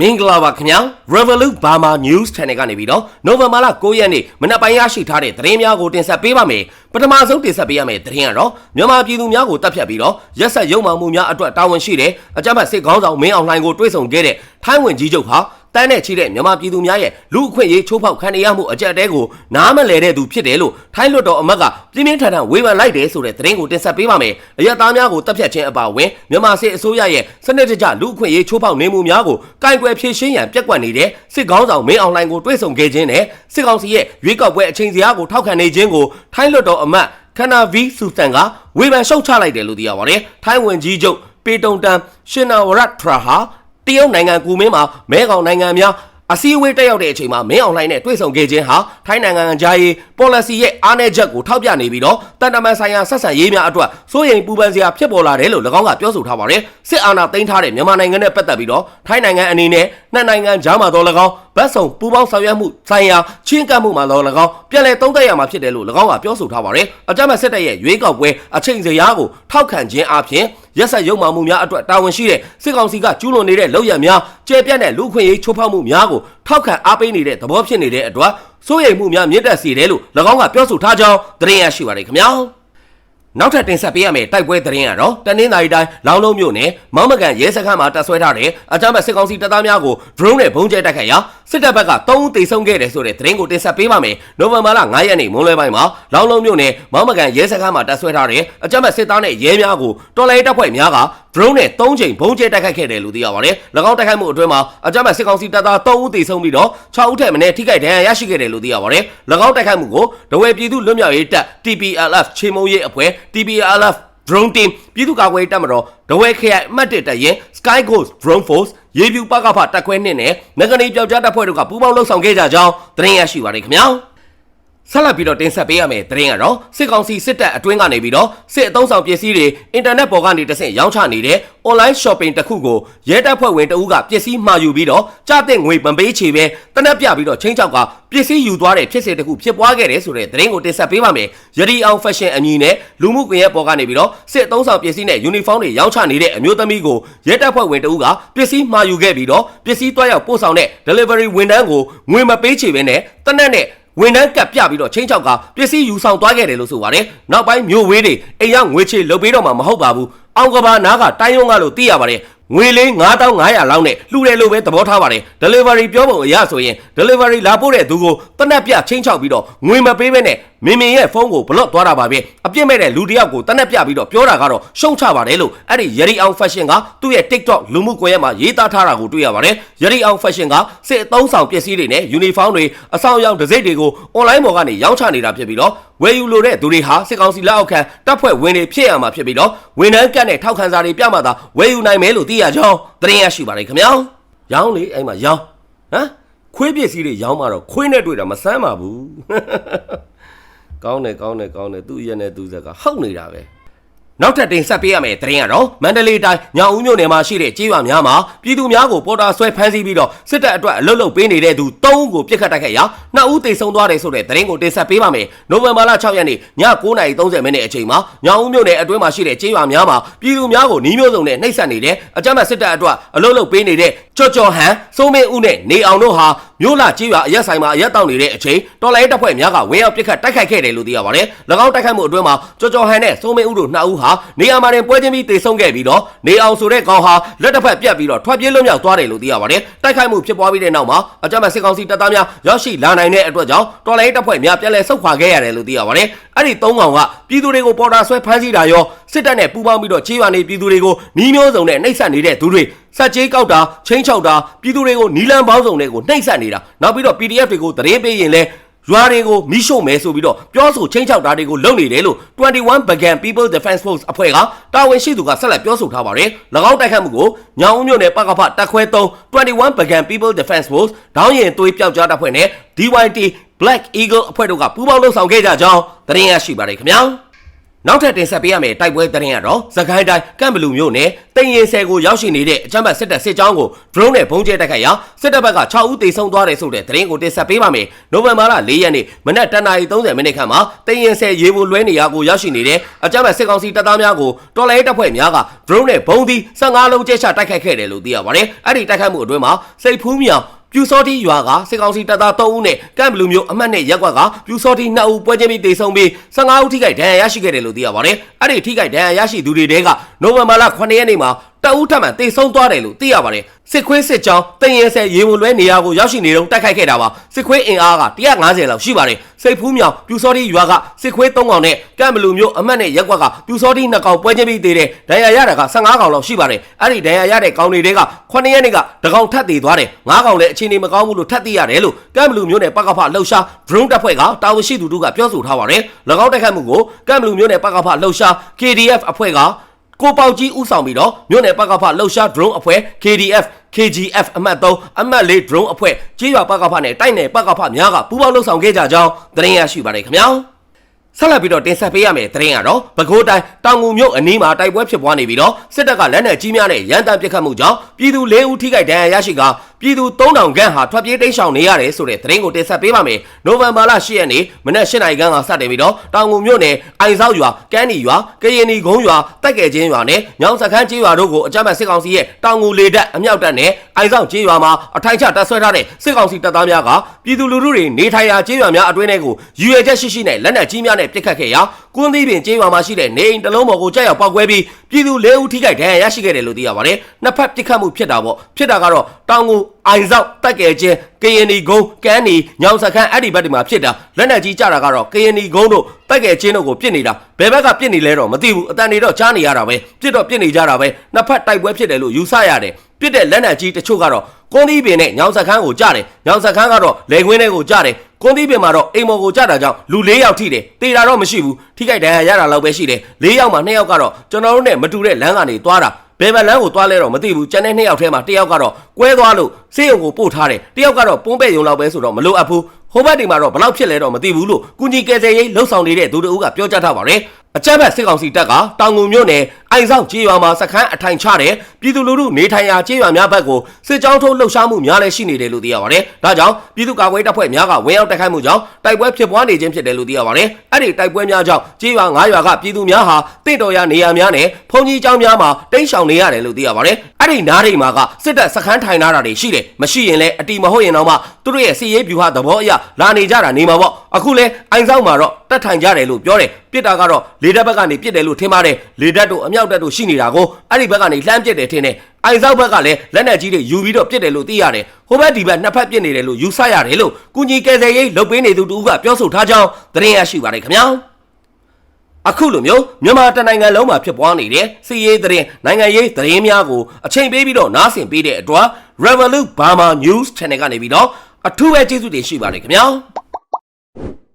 မင်္ဂလာပါခင်ဗျာ Revolut Burma News Channel ကနေပြီးတော့နိုဝင်ဘာလ9ရက်နေ့မနက်ပိုင်းရရှိထားတဲ့သတင်းများကိုတင်ဆက်ပေးပါမယ်ပထမဆုံးတင်ဆက်ပေးရမယ့်သတင်းကတော့မြန်မာပြည်သူများကိုတပ်ဖြတ်ပြီးတော့ရက်ဆက်ရုံမှမှုများအတွက်တာဝန်ရှိတဲ့အကြမ်းဖက်စစ်ခေါင်းဆောင်မင်းအောင်လှိုင်ကိုတွေ့ဆုံခဲ့တဲ့ထိုင်းဝင်ကြီးချုပ်ဟာတန်းနဲ့ချီတဲ့မြန်မာပြည်သူများရဲ့လူအခွင့်အရေးချိုးဖောက်ခံရမှုအကြက်တဲကိုနားမလဲတဲ့သူဖြစ်တယ်လို့ထိုင်းလွှတ်တော်အမတ်ကပြင်းပြင်းထန်ထန်ဝေဖန်လိုက်တယ်ဆိုတဲ့သတင်းကိုတင်ဆက်ပေးပါမယ်။အရက်သားများကိုတပ်ဖြတ်ခြင်းအပါအဝင်မြန်မာစစ်အစိုးရရဲ့စနစ်တကျလူအခွင့်အရေးချိုးဖောက်နေမှုများကိုကင်တွယ်ဖြေရှင်းရန်ပြက်ကွက်နေတဲ့စစ်ကောင်းဆောင်မင်းအောင်လှိုင်ကိုတွေ့ဆုံခဲ့ခြင်းနဲ့စစ်ကောင်စီရဲ့ရွေးကောက်ပွဲအချိန်စရာကိုထောက်ခံနေခြင်းကိုထိုင်းလွှတ်တော်အမတ်ခနာဗီဆူတန်ကဝေဖန်ရှုတ်ချလိုက်တယ်လို့သိရပါတယ်။ထိုင်းဝန်ကြီးချုပ်ပေတုံတန်ရှင်နာဝရတ်ထရာဟာ တရုတ်နိုင်ငံကူမင်းမှာမဲကောင်နိုင်ငံများအစည်းအဝေးတက်ရောက်တဲ့အချိန်မှာမင်းအွန်လိုင်းနဲ့တွေ့ဆုံခဲ့ခြင်းဟာထိုင်းနိုင်ငံကြားရေး policy ရဲ့အားနည်းချက်ကိုထောက်ပြနေပြီးတော့တန်တမန်ဆိုင်ရာဆက်ဆံရေးများအတွက်စိုးရိမ်ပူပန်စရာဖြစ်ပေါ်လာတယ်လို့၎င်းကပြောဆိုထားပါတယ်စစ်အာဏာသိမ်းထားတဲ့မြန်မာနိုင်ငံနဲ့ပတ်သက်ပြီးတော့ထိုင်းနိုင်ငံအနေနဲ့နှစ်နိုင်ငံကြားမှာတော့၎င်းဗတ်စုံပူးပေါင်းဆောင်ရွက်မှုဆိုင်ရာချင်းကပ်မှုမှာတော့၎င်းပြည်လဲသုံးသပ်ရမှာဖြစ်တယ်လို့၎င်းကပြောဆိုထားပါတယ်အကြမ်းဖက်စစ်တပ်ရဲ့ရွေးကောက်ပွဲအချိန်စရာကိုထောက်ခံခြင်းအပြင် ရက်ဆက်ရုံမှမှုများအတွက်တာဝန်ရှိတဲ့စစ်ကောင်စီကကျူးလွန်နေတဲ့လုပ်ရများကျေပြတ်တဲ့လူခွင့်ရေးချိုးဖောက်မှုများကိုထောက်ခံအားပေးနေတဲ့သဘောဖြစ်နေတဲ့အတွက်စိုးရိမ်မှုများမြင့်တက်စေတယ်လို့၎င်းကပြောဆိုထားကြောင်းသတင်းရရှိပါတယ်ခင်ဗျာ နောက်ထပ်တင်ဆက်ပေးရမယ့်တိုက်ပွဲသတင်းကတော့တနင်္သာရီတိုင်းလောင်းလုံးမြို့နယ်မောင်းမကန်ရဲစခန်းမှာတပ်ဆွဲထားတဲ့အကြမ်းဖက်စစ်ကောင်စီတပ်သားများကို drone နဲ့ဘုံကျဲတိုက်ခိုက်ရာစစ်တပ်ဘက်က3ဦးသေဆုံးခဲ့တယ်ဆိုတဲ့သတင်းကိုတင်ဆက်ပေးပါမယ်။နိုဝင်ဘာလ9ရက်နေ့မွန်းလွဲပိုင်းမှာလောင်းလုံးမြို့နယ်မောင်းမကန်ရဲစခန်းမှာတပ်ဆွဲထားတဲ့အကြမ်းဖက်စစ်သားနဲ့ရဲများကိုတော်လိုင်းတပ်ဖွဲ့များက drone နဲ့3ချိန်ဘုံကျဲတိုက်ခိုက်ခဲ့တယ်လို့သိရပါတယ်။၎င်းတိုက်ခိုက်မှုအတွင်းမှာအကြမ်းဖက်စစ်ကောင်စီတပ်သား3ဦးသေဆုံးပြီးတော့6ဦးထက်မနည်းထိခိုက်ဒဏ်ရာရရှိခဲ့တယ်လို့သိရပါတယ်။၎င်းတိုက်ခိုက်မှုကိုဒဝဲပြည်သူလွတ်မြောက်ရေးတပ် TPLF ချေမုံရေးအဖွဲ့ TPLF drone team ပြည်သူ့ကာကွယ်ရေးတပ်မတော်ဒဝဲခရိုင်အမှတ်1တပ်ရင် Sky Ghost Drone Force ရေပြူပကဖတပ်ခွဲနှစ်နဲ့ငကနေပြောက်ကြားတပ်ဖွဲ့တို့ကပူးပေါင်းလှုပ်ဆောင်ခဲ့ကြကြောင်းသတင်းရရှိပါရခင်ဗျာ ဆက်လက်ပြီးတော့တင်ဆက်ပေးရမယ့်သတင်းကတော့စစ်ကောင်စီစစ်တပ်အတွင်းကနေပြီးတော့စစ်အုံဆောင်ပစ္စည်းတွေအင်တာနက်ပေါ်ကနေတဆင့်ရောင်းချနေတဲ့ online shopping တစ်ခုကိုရဲတပ်ဖွဲ့ဝင်တဦးကပစ္စည်းမှာယူပြီးတော့ကြားတဲ့ငွေပံပေးချေပဲတနက်ပြပြီးတော့ချင်းချောက်ကပစ္စည်းယူသွားတဲ့ဖြစ်စဉ်တစ်ခုဖြစ်ပွားခဲ့တယ်ဆိုတဲ့သတင်းကိုတင်ဆက်ပေးပါမယ်။ယရီအောင် fashion အမည်နဲ့လူမှုကွန်ရက်ပေါ်ကနေပြီးတော့စစ်အုံဆောင်ပစ္စည်းနဲ့ uniform တွေရောင်းချနေတဲ့အမျိုးသမီးကိုရဲတပ်ဖွဲ့ဝင်တဦးကပစ္စည်းမှာယူခဲ့ပြီးတော့ပစ္စည်းတွားရောက်ပို့ဆောင်တဲ့ delivery ဝန်ထမ်းကိုငွေမပေးချေပဲနဲ့တနက်နဲ့ ဝန်ထမ်းကပ်ပြပြီးတော့ချင်းချောက်ကပစ္စည်းယူဆောင်သွားခဲ့တယ်လို့ဆိုပါတယ်။နောက်ပိုင်းမျိုးဝေးတွေအိမ်ရောက်ငွေချေလုပ်ပေးတော့မှမဟုတ်ပါဘူး။အောင်ကဘာနားကတိုင်းရုံးကလို့သိရပါတယ်။ ငွေလေး9500လောက်နဲ့လှူတယ်လို့ပဲသဘောထားပါတယ် delivery ပြောပုံအရဆိုရင် delivery လာပို့တဲ့သူကိုတနက်ပြချင်းချောက်ပြီးတော့ငွေမပေးဘဲနဲ့မင်းမင်းရဲ့ဖုန်းကိုဘလော့သွားတာပါပဲအပြစ်မဲ့တဲ့လူတစ်ယောက်ကိုတနက်ပြပြီးတော့ပြောတာကတော့ရှုံချပါတယ်လို့အဲ့ဒီယရီအောင် fashion ကသူ့ရဲ့ TikTok လူမှုကွန်ရက်မှာရေးသားထားတာကိုတွေ့ရပါတယ်ယရီအောင် fashion ကစစ်အသုံးဆောင်ပစ္စည်းတွေနဲ့ uniform တွေအဆောင်ရောင်ဒစိမ့်တွေကို online ပေါ်ကနေရောင်းချနေတာဖြစ်ပြီးတော့ဝယ်ယူလိုတဲ့သူတွေဟာစစ်ကောင်စီလက်အောက်ခံတပ်ဖွဲ့ဝင်တွေဖြစ်ရမှာဖြစ်ပြီးတော့ဝန်ထမ်းကတ်နဲ့ထောက်ခံစာတွေပြမှသာဝယ်ယူနိုင်မယ်လို့သိရကြောင်းသတင်းရရှိပါတယ်ခင်ဗျာရောင်းလေအဲ့မှာရောင်းဟမ်ခွေးပစ္စည်းတွေရောင်းမှာတော့ခွေးနဲ့တွေ့တာမဆန်းပါဘူးကောင်းတယ်ကောင်းတယ်ကောင်းတယ်သူ့ရဲ့နဲ့သူ့ဇက်ကဟုတ်နေတာပဲ နောက်ထပ်တင်ဆက်ပေးရမယ့်သတင်းကတော့မန္တလေးတိုင်းညောင်ဦးမြို့နယ်မှာရှိတဲ့ကြေးရွာများမှာပြည်သူများကိုပေါ်တာဆွဲဖမ်းဆီးပြီးတော့စစ်တပ်အတွက်အလုတ်လုတ်ပေးနေတဲ့သူ၃ဦးကိုပြစ်ခတ်တိုက်ခိုက်ရာနှစ်ဦးသေဆုံးသွားတယ်ဆိုတဲ့သတင်းကိုတင်ဆက်ပေးပါမယ်။နိုဝင်ဘာလ6ရက်နေ့ည9:30မိနစ်အချိန်မှာညောင်ဦးမြို့နယ်အတွင်းမှာရှိတဲ့ကြေးရွာများမှာပြည်သူများကိုနှီးမျိုးစုံနဲ့နှိပ်စက်နေတဲ့အကြမ်းဖက်စစ်တပ်အတွက်အလုတ်လုတ်ပေးနေတဲ့ ကြော့ကြော်ဟန်စိုးမင်းဦးနဲ့နေအောင်တို့ဟာမြို့လာကြေးရွာအရက်ဆိုင်မှာအရက်တောက်နေတဲ့အချိန်တော်လိုင်းတပ်ဖွဲ့များကဝင်းရောက်ပြစ်ခတ်တိုက်ခိုက်ခဲ့တယ်လို့သိရပါတယ်။၎င်းတိုက်ခိုက်မှုအတွင်းမှာကြော်ကြော်ဟန်နဲ့စိုးမင်းဦးတို့နှစ်ဦးဟာနေရာမှာတင်ပွဲချင်းပြီးတေဆုံးခဲ့ပြီးတော့နေအောင်ဆိုတဲ့ကောင်ဟာလက်တစ်ဖက်ပြတ်ပြီးတော့ထွက်ပြေးလွတ်မြောက်သွားတယ်လို့သိရပါတယ်။တိုက်ခိုက်မှုဖြစ်ပွားပြီးတဲ့နောက်မှာအကြမ်းဖက်စစ်ကောင်စီတပ်သားများရောက်ရှိလာနိုင်တဲ့အတွက်ကြောင့်တော်လိုင်းတပ်ဖွဲ့များပြန်လည်ဆုတ်ခွာခဲ့ရတယ်လို့သိရပါတယ်။အဲ့ဒီသုံးကောင်ကပြည်သူတွေကိုပေါ်တာဆွဲဖမ်းဆီးတာရောစစ်တပ်နဲ့ပူးပေါင်းပြီးတော့ချေးရွာနေပြည်သူတွေကိုနှီးမျိုးစုံနဲ့နှိပ်စက်နေတဲ့သူတွေစက်ကြီးကောက်တာချင်းချောက်တာပြည်သူတွေကိုနီလန်ပေါင်းစုံတွေကိုနှိပ်စက်နေတာနောက်ပြီးတော့ PDF တွေကိုသတင်းပေးရင်လဲရွာတွေကိုမိရှုံမယ်ဆိုပြီးတော့ပြောဆိုချင်းချောက်တာတွေကိုလုပ်နေတယ်လို့21 Bagan People Defense Force အဖွဲ့ကတာဝန်ရှိသူကဆက်လက်ပြောဆိုထားပါတယ်။၎င်းတိုက်ခတ်မှုကိုညောင်ဦးမြို့နယ်ပကဖတက်ခွဲ3 21 Bagan People Defense Force ဒေါင်းရင်သွေးပျောက်ကြားတပ်ဖွဲ့နဲ့ DYT Black Eagle အဖွဲ့တို့ကပူးပေါင်းလှုပ်ဆောင်ခဲ့ကြကြောင်းသတင်းရရှိပါတယ်ခင်ဗျာ။နောက်ထပ်တင်ဆက်ပေးရမယ့်တိုက်ပွဲသတင်းကတော့သခိုင်းတိုင်းကမ်ဘလူမြို့နယ်တင်ရင်ဆယ်ကိုရောက်ရှိနေတဲ့အကြမ်းဖက်စစ်တပ်စစ်ကြောင်းကို drone နဲ့ဘုံကျဲတိုက်ခိုက်ရာစစ်တပ်ဘက်က6ဦးသေဆုံးသွားတယ်ဆိုတဲ့သတင်းကိုတင်ဆက်ပေးပါမယ်။နိုဝင်ဘာလ4ရက်နေ့မနက်10:30မိနစ်ခန့်မှာတင်ရင်ဆယ်ရေဘူးလွဲနေရာကိုရောက်ရှိနေတဲ့အကြမ်းဖက်စစ်ကောင်စီတပ်သားများကိုတော်လိုင်းတပ်ဖွဲ့များက drone နဲ့ဘုံသီး15လုံးကျဲချတိုက်ခိုက်ခဲ့တယ်လို့သိရပါတယ်။အဲ့ဒီတိုက်ခိုက်မှုအတွင်းမှာစိတ်ဖူးမြောင် ပြူစောတိရွာကစစ်ကောင်စီတပ်သား3ဦးနဲ့ကမ်ဘလူမျိုးအမှတ်နဲ့ရက်ကွက်ကပြူစောတိ2ဦးပွဲချင်းပြီးတေဆုံးပြီး15ဦးထိခိုက်ဒဏ်ရာရရှိခဲ့တယ်လို့သိရပါတယ်။အဲ့ဒီထိခိုက်ဒဏ်ရာရရှိသူတွေတဲကနိုဝင်ဘာလ9ရက်နေ့မှာ တအူးထပ်မံတေဆုံးသွားတယ်လို့သိရပါတယ်။စစ်ခွေးစစ်ကြောင်းတင်ရင်ဆယ်ရေဝင်လွဲနေရာကိုရောက်ရှိနေတော့တိုက်ခိုက်ခဲ့တာပါ။စစ်ခွေးအင်အားက150လောက်ရှိပါတယ်။စိတ်ဖူးမြောင်ပြူစောတိရွာကစစ်ခွေး3ကောင်နဲ့ကမ်ဘလူမျိုးအမှတ်နဲ့ရက်ကွက်ကပြူစောတိ2ကောင်ပွဲချင်းပြီးတေတဲ့ဒဏ်ရာရတာက15ကောင်လောက်ရှိပါတယ်။အဲ့ဒီဒဏ်ရာရတဲ့ကောင်တွေတဲက9ရက်နေ့ကတကောင်ထပ်သေးသွားတယ်။9ကောင်လည်းအခြေအနေမကောင်းဘူးလို့ထပ်သိရတယ်လို့ကမ်ဘလူမျိုးနဲ့ပကဖလှုပ်ရှား drone တပ်ဖွဲ့ကတာဝန်ရှိသူတို့ကပြောဆိုထားပါတယ်။၎င်းတိုက်ခိုက်မှုကိုကမ်ဘလူမျိုးနဲ့ပကဖလှုပ်ရှား KDF အဖွဲ့က ကိုပေါကြီးဥဆောင်ပြီးတော့မြို့နယ်ပကဖလှုပ်ရှား drone အဖွဲ့ KDF KGF အမှတ်3အမှတ်4 drone အဖွဲ့ကြေးရွာပကဖနဲ့တိုက်နယ်ပကဖများကပူးပေါင်းလှုပ်ဆောင်ခဲ့ကြကြောင်းသတင်းရရှိပါတယ်ခင်ဗျာဆက်လက်ပြီးတော့တင်ဆက်ပေးရမယ့်သတင်းကတော့ပဲခူးတိုင်းတောင်ငူမြို့အနီးမှာတိုက်ပွဲဖြစ်ပွားနေပြီးတော့စစ်တပ်ကလက်နက်ကြီးများနဲ့ရန်တမ်းပစ်ခတ်မှုကြောင့်ပြည်သူ၄ဦးထိခိုက်ဒဏ်ရာရရှိကပြည်သူ3000ခန့်ဟာထွက်ပြေးတိမ်းရှောင်နေရတယ်ဆိုတဲ့သတင်းကိုတင်ဆက်ပေးပါမယ်။နိုဝင်ဘာလ10ရက်နေ့မနက်8:00နာရီခန့်ကစတင်ပြီးတော့တောင်ငူမြို့နယ်အိုင်ဆောက်ရွာကန်းနီရွာကရင်နီကုန်းရွာတက်ကဲချင်းရွာနဲ့ညောင်စခန်းကျေးရွာတို့ကိုအကြမ်းဖက်စစ်ကောင်စီရဲ့တောင်ငူလေတပ်အမြောက်တပ်နဲ့အိုင်ဆောက်ကျေးရွာမှာအထိုင်ချတပ်ဆွဲထားတဲ့စစ်ကောင်စီတပ်သားများကပြည်သူလူထုတွေနေထိုင်ရာကျေးရွာများအတွင်းထဲကိုယူရဲချက်ရှိရှိနဲ့လက်နက်ကြီးများနဲ့ပစ်ခတ်ခဲ့ရာကွန်းသီးပင်ကျေးရွာမှာရှိတဲ့နေအိမ်တစ်လုံးပေါ်ကိုကြောက်ရောက်ပောက်ကွဲပြီးပြည်သူ၄ဦးထိခိုက်ဒဏ်ရာရရှိခဲ့တယ်လို့သိရပါတယ်။နှစ်ဖက်ပစ်ခတ်မှုဖြစ်တာပေါ့ဖြစ်တာကတော့တောင်ငူ အိုင်ဆောက်တက်ကဲချင်းကရင်နီကုန်းကန်းနီညောင်စခန်းအဲ့ဒီဘက်ဒီမှာဖြစ်တာလက်နက်ကြီးကြတာကတော့ကရင်နီကုန်းတို့တက်ကဲချင်းတို့ကိုပြစ်နေတာဘယ်ဘက်ကပြစ်နေလဲတော့မသိဘူးအတန်နေတော့ကြားနေရတာပဲပြစ်တော့ပြစ်နေကြတာပဲနှစ်ဖက်တိုက်ပွဲဖြစ်တယ်လို့ယူဆရတယ်ပြစ်တဲ့လက်နက်ကြီးတချို့ကတော့ကွန်သီးပင်နဲ့ညောင်စခန်းကိုကြားတယ်ညောင်စခန်းကတော့လေခွင်းထဲကိုကြားတယ်ကွန်သီးပင်မှာတော့အိမ်မော်ကိုကြားတာကြောင့်လူ၄ယောက်ထိတယ်တေတာတော့မရှိဘူးထိခိုက်ဒဏ်ရာရတာလောက်ပဲရှိတယ်၄ယောက်မှာ၂ယောက်ကတော့ကျွန်တော်တို့နဲ့မတူတဲ့လမ်းကနေသွားတာ ဘယ်ဘက်လမ်းကိုသွားလဲတော့မသိဘူးကျန်တဲ့နှစ်ယောက်ထဲမှာတစ်ယောက်ကတော့ကွဲသွားလို့စေးရုံကိုပို့ထားတယ်တစ်ယောက်ကတော့ပုံးပဲ့ရုံလောက်ပဲဆိုတော့မလိုအပ်ဘူးဟိုဘက်ဒီမှာတော့ဘယ်လောက်ဖြစ်လဲတော့မသိဘူးလို့ကုညီကယ်ဆယ်ရေးလှုပ်ဆောင်နေတဲ့သူတို့ကပြောကြားထားပါတယ်အကြမ်းဖက်စစ်ကောင်စီတပ်ကတောင်ငုံမြို့နယ်အိုင်ဆောင်ကြေးရွာမှာစခန်းအထိုင်ချတဲ့ပြည်သူလူထုနေထိုင်ရာကြေးရွာများဘက်ကိုစစ်ကြောင်းထိုးလှုပ်ရှားမှုများလည်းရှိနေတယ်လို့သိရပါတယ်။ဒါကြောင့်ပြည်သူ့ကာကွယ်တပ်ဖွဲ့များကဝင်ရောက်တိုက်ခိုက်မှုကြောင့်တိုက်ပွဲဖြစ်ပွားနေခြင်းဖြစ်တယ်လို့သိရပါတယ်။အဲ့ဒီတိုက်ပွဲများကြောင့်ကြေးရွာ9ရွာကပြည်သူများဟာတင့်တော်ရာနေရာများနဲ့ဖုန်ကြီးကျောင်းများမှာတိမ်းရှောင်နေရတယ်လို့သိရပါတယ်။အဲ့ဒီနားတွေမှာကစစ်တပ်စခန်းထိုင်ထားတာတွေရှိတယ်။မရှိရင်လည်းအတီမဟုတ်ရင်တော့မှသူတို့ရဲ့စီရေးဗျူဟာသဘောအရလာနေကြတာနေမှာပေါ့။အခုလဲအိုင်ဆောင်မှာတော့တက်ထိုင်ကြတယ်လို့ပြောတယ်။ပြစ်တာကတော့လေတပ်ဘက်ကနေပြစ်တယ်လို့ထင်ပါတယ်။လေတပ်တို့အမြောက်တပ်တို့ရှိနေတာကိုအဲ့ဒီဘက်ကနေလှမ်းပြစ်တယ်ထင်တယ်။အိုင်ဆောက်ဘက်ကလည်းလက်နက်ကြီးတွေယူပြီးတော့ပြစ်တယ်လို့သိရတယ်။ဟိုဘက်ဒီဘက်နှစ်ဖက်ပြစ်နေတယ်လို့ယူဆရတယ်လို့ကုညီကယ်ဆယ်ရေးလုပ်ပေးနေသူတူကပြောဆိုထားကြောင်းသတင်းရရှိပါတယ်ခင်ဗျာ။အခုလိုမျိုးမြန်မာတနိုင်ငံလုံးမှာဖြစ်ပွားနေတဲ့စီးရေးသတင်းနိုင်ငံရေးသတင်းများကိုအချိန်ပေးပြီးတော့နားဆင်ပေးတဲ့အတွက် Revolut Burma News Channel ကနေပြီးတော့အထူးပဲကျေးဇူးတင်ရှိပါတယ်ခင်ဗျာ။